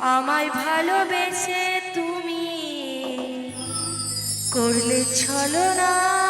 আমায় ভালোবেসে তুমি করলে ছলনা।